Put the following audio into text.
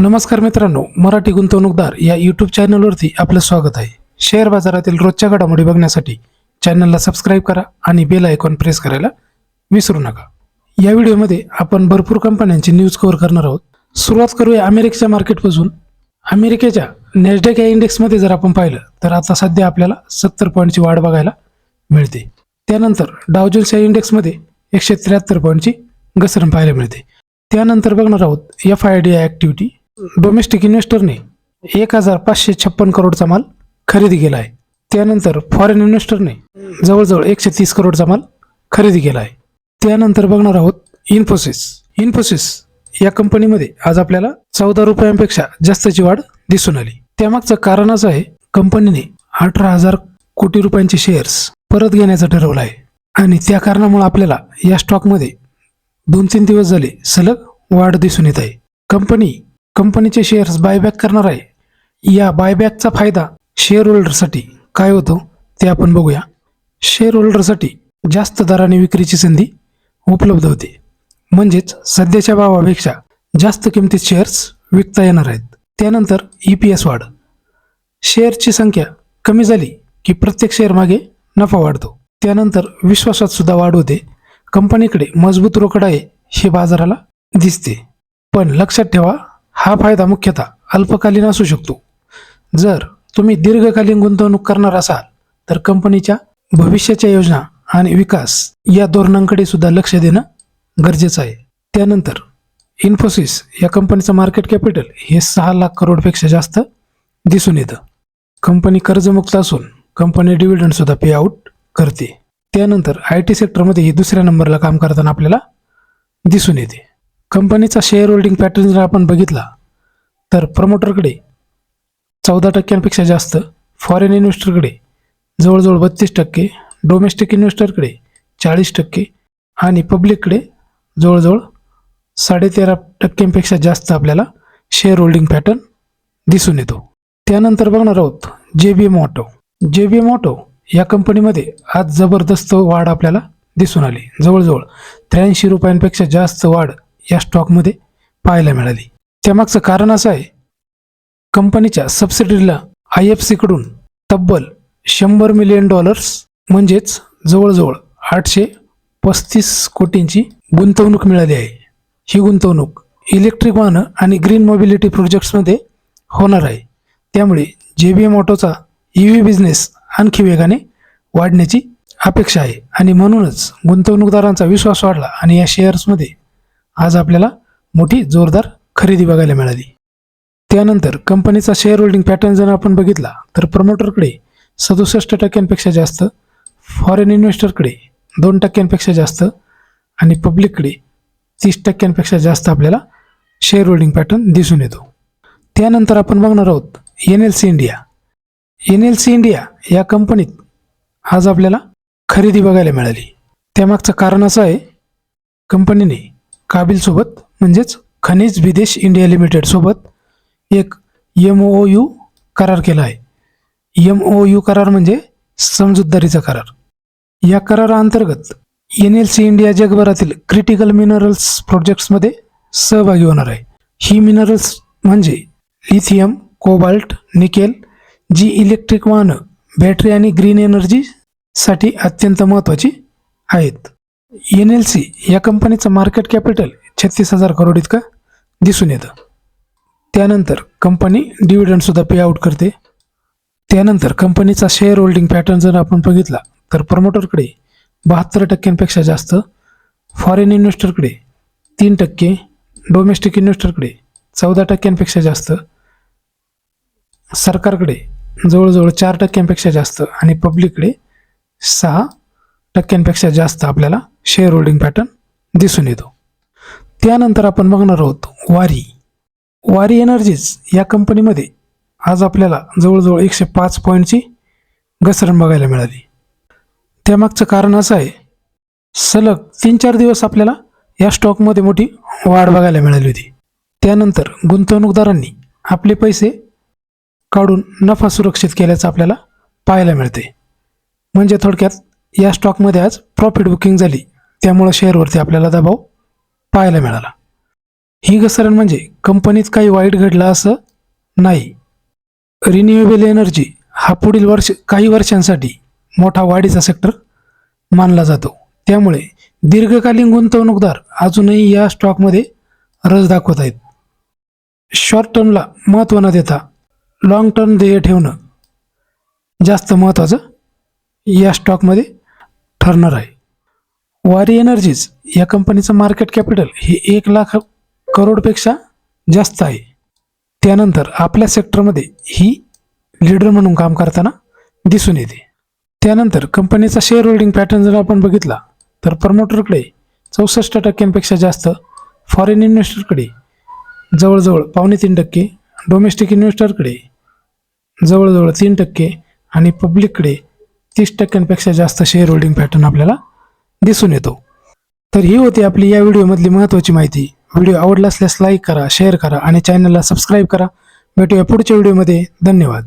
नमस्कार मित्रांनो मराठी गुंतवणूकदार या यूट्यूब चॅनलवरती आपलं स्वागत आहे. शेअर बाजारातील रोजच्या घडामोडी बघण्यासाठी चॅनलला सबस्क्राईब करा आणि बेल आयकॉन प्रेस करायला विसरू नका. या व्हिडिओमध्ये आपण भरपूर कंपन्यांची न्यूज कव्हर करणार आहोत. सुरुवात करूया अमेरिकेच्या मार्केटपासून अमेरिकेच्या नॅसडॅक या इंडेक्समध्ये जर आपण पाहिलं तर आता सध्या आपल्याला सत्तर पॉईंटची वाढ बघायला मिळते. त्यानंतर डावजन्स या इंडेक्समध्ये एकशे त्र्याहत्तर पॉईंटची घसरण पाहायला मिळते. त्यानंतर बघणार आहोत F I D activity domestic इन्व्हेस्टरने एक हजार पाचशे छप्पन करोडचा माल खरेदी केला आहे. त्यानंतर फॉरेन इन्व्हेस्टरने जवळजवळ एकशे तीस करोडचा माल खरेदी केला आहे. त्यानंतर बघणार आहोत इन्फोसिस इन्फोसिस या कंपनीमध्ये आज आपल्याला चौदा रुपयांपेक्षा जास्तची वाढ दिसून आली. त्यामागचं कारण असं आहे कंपनीने अठरा हजार कोटी रुपयांचे शेअर्स परत घेण्याचं ठरवलं आहे. आणि त्या कारणामुळे आपल्याला या स्टॉकमध्ये दोन तीन दिवस झाले सलग वाढ दिसून येत आहे. कंपनी कंपनीचे शेअर्स बायबॅक करणार आहे. या बायबॅकचा फायदा शेअर होल्डरसाठी काय होतो ते आपण बघूया. शेअर होल्डरसाठी जास्त दराने विक्रीची संधी उपलब्ध होते. म्हणजेच सध्याच्या भावापेक्षा जास्त किमतीत शेअर्स विकता येणार आहेत. त्यानंतर ई पी एस वाढ. शेअरची संख्या कमी झाली की प्रत्येक शेअर मागे नफा वाढतो. त्यानंतर विश्वासात सुद्धा वाढ होते. कंपनीकडे मजबूत रोकड आहे हे बाजाराला दिसते. पण लक्षात ठेवा हा फायदा मुख्यतः अल्पकालीन असू शकतो. जर तुम्ही दीर्घकालीन गुंतवणूक करणार असाल तर कंपनीच्या भविष्याच्या योजना आणि विकास या धोरणांकडे सुद्धा लक्ष देणं गरजेचं आहे. त्यानंतर इन्फोसिस या कंपनीचं मार्केट कॅपिटल हे सहा लाख करोडपेक्षा जास्त दिसून येतं. कंपनी कर्जमुक्त असून कंपनी डिव्हिडंडसुद्धा पे आउट करते. त्यानंतर आय टी सेक्टरमध्ये ही दुसऱ्या नंबरला काम करताना आपल्याला दिसून येते. कंपनीचा शेअर होल्डिंग पॅटर्न जर आपण बघितला तर प्रमोटरकडे चौदा टक्क्यांपेक्षा जास्त फॉरेन इन्व्हेस्टरकडे जवळजवळ बत्तीस टक्के डोमेस्टिक इन्व्हेस्टरकडे चाळीस टक्के आणि पब्लिककडे जवळजवळ साडेतेरा टक्क्यांपेक्षा जास्त आपल्याला शेअर होल्डिंग पॅटर्न दिसून येतो. त्यानंतर बघणार आहोत जे बी एम ऑटो. जे बी एम ऑटो या कंपनीमध्ये आज जबरदस्त वाढ आपल्याला दिसून आली. जवळजवळ त्र्याऐंशी रुपयांपेक्षा जास्त वाढ या स्टॉकमध्ये पाहायला मिळाली. त्यामागचं कारण असं आहे कंपनीच्या सबसिडीला आय एफ सीकडून तब्बल शंभर मिलियन डॉलर्स म्हणजेच जवळजवळ आठशे पस्तीस कोटींची गुंतवणूक मिळाली आहे. ही गुंतवणूक इलेक्ट्रिक वाहनं आणि ग्रीन मोबिलिटी प्रोजेक्ट्समध्ये होणार आहे. त्यामुळे जे बी एम ऑटोचा ई व्ही बिझनेस आणखी वेगाने वाढण्याची अपेक्षा आहे. आणि म्हणूनच गुंतवणूकदारांचा विश्वास वाढला आणि या शेअर्समध्ये आज आपल्याला मोठी जोरदार खरेदी बघायला मिळाली. त्यानंतर कंपनीचा शेअर होल्डिंग पॅटर्न जर आपण बघितला तर प्रमोटरकडे सदुसष्ट टक्क्यांपेक्षा जास्त फॉरेन इन्व्हेस्टरकडे दोन टक्क्यांपेक्षा जास्त आणि पब्लिककडे तीस टक्क्यांपेक्षा जास्त आपल्याला शेअर होल्डिंग पॅटर्न दिसून येतो. त्यानंतर आपण बघणार आहोत N L C India N L C India या कंपनीत आज आपल्याला खरेदी बघायला मिळाली. त्यामागचं कारण असं आहे कंपनीने काबिलसोबत म्हणजेच खनिज विदेश इंडिया लिमिटेडसोबत एक एम ओ यू करार केला आहे. एम ओ यू करार म्हणजे समजूतदारीचा करार. या कराराअंतर्गत एन एल सी इंडिया जगभरातील क्रिटिकल मिनरल्स प्रोजेक्ट्समध्ये सहभागी होणार आहे. ही मिनरल्स म्हणजे लिथियम कोबाल्ट निकेल जी इलेक्ट्रिक वाहनं बॅटरी आणि ग्रीन एनर्जीसाठी अत्यंत महत्त्वाची आहेत. एन एल सी या कंपनीचं मार्केट कॅपिटल छत्तीस हजार करोड इतकं दिसून येतं. त्यानंतर कंपनी डिव्हिडंडसुद्धा पे आउट करते. त्यानंतर कंपनीचा शेअर होल्डिंग पॅटर्न जर आपण बघितला तर प्रमोटरकडे बहात्तर टक्क्यांपेक्षा जास्त फॉरेन इन्व्हेस्टरकडे तीन टक्के डोमेस्टिक इन्व्हेस्टरकडे चौदा टक्क्यांपेक्षा जास्त सरकारकडे जवळजवळ चार टक्क्यांपेक्षा जास्त आणि पब्लिककडे सहा टक्क्यांपेक्षा जास्त आपल्याला शेअर होल्डिंग पॅटर्न दिसून येतो. त्यानंतर आपण बघणार आहोत वारी. वारी एनर्जीज या कंपनीमध्ये आज आपल्याला जवळजवळ एकशे पाच पॉईंटची घसरण बघायला मिळाली. त्यामागचं कारण असं आहे सलग तीन चार दिवस आपल्याला या स्टॉकमध्ये मोठी वाढ बघायला मिळाली होती. त्यानंतर गुंतवणूकदारांनी आपले पैसे काढून नफा सुरक्षित केल्याचं आपल्याला पाहायला मिळते. म्हणजे थोडक्यात या स्टॉकमध्ये आज प्रॉफिट बुकिंग झाली. त्यामुळं शेअरवरती आपल्याला दबाव पाहायला मिळाला. ही घसरण म्हणजे कंपनीत काही वाईट घडलं असं नाही. रिन्युएबल एनर्जी हा पुढील वर्ष काही वर्षांसाठी मोठा वाढीचा सेक्टर मानला जातो. त्यामुळे दीर्घकालीन गुंतवणूकदार अजूनही या स्टॉकमध्ये रस दाखवत आहेत. शॉर्ट टर्मला महत्त्व न देता लाँग टर्म ध्येय ठेवणं जास्त महत्त्वाचं या स्टॉकमध्ये ठरणार आहे. वारी एनर्जीज या कंपनीचं मार्केट कॅपिटल हे एक लाख करोडपेक्षा जास्त आहे. त्यानंतर आपल्या सेक्टरमध्ये ही लीडर म्हणून काम करताना दिसून येते. त्यानंतर कंपनीचा शेअर होल्डिंग पॅटर्न जर आपण बघितला तर प्रमोटरकडे चौसष्ट टक्क्यांपेक्षा जास्त फॉरेन इन्व्हेस्टरकडे जवळजवळ पावणे तीन टक्के डोमेस्टिक इन्व्हेस्टरकडे जवळजवळ तीन टक्के आणि पब्लिककडे तीस टक्क्यांपेक्षा जास्त शेअर होल्डिंग पॅटर्न आपल्याला दिसून येतो. तर ही होती आपली या व्हिडिओमधली महत्त्वाची माहिती. व्हिडिओ आवडला असल्यास लाईक करा शेअर करा आणि चॅनलला सबस्क्राईब करा. भेटूया पुढच्या व्हिडिओमध्ये धन्यवाद.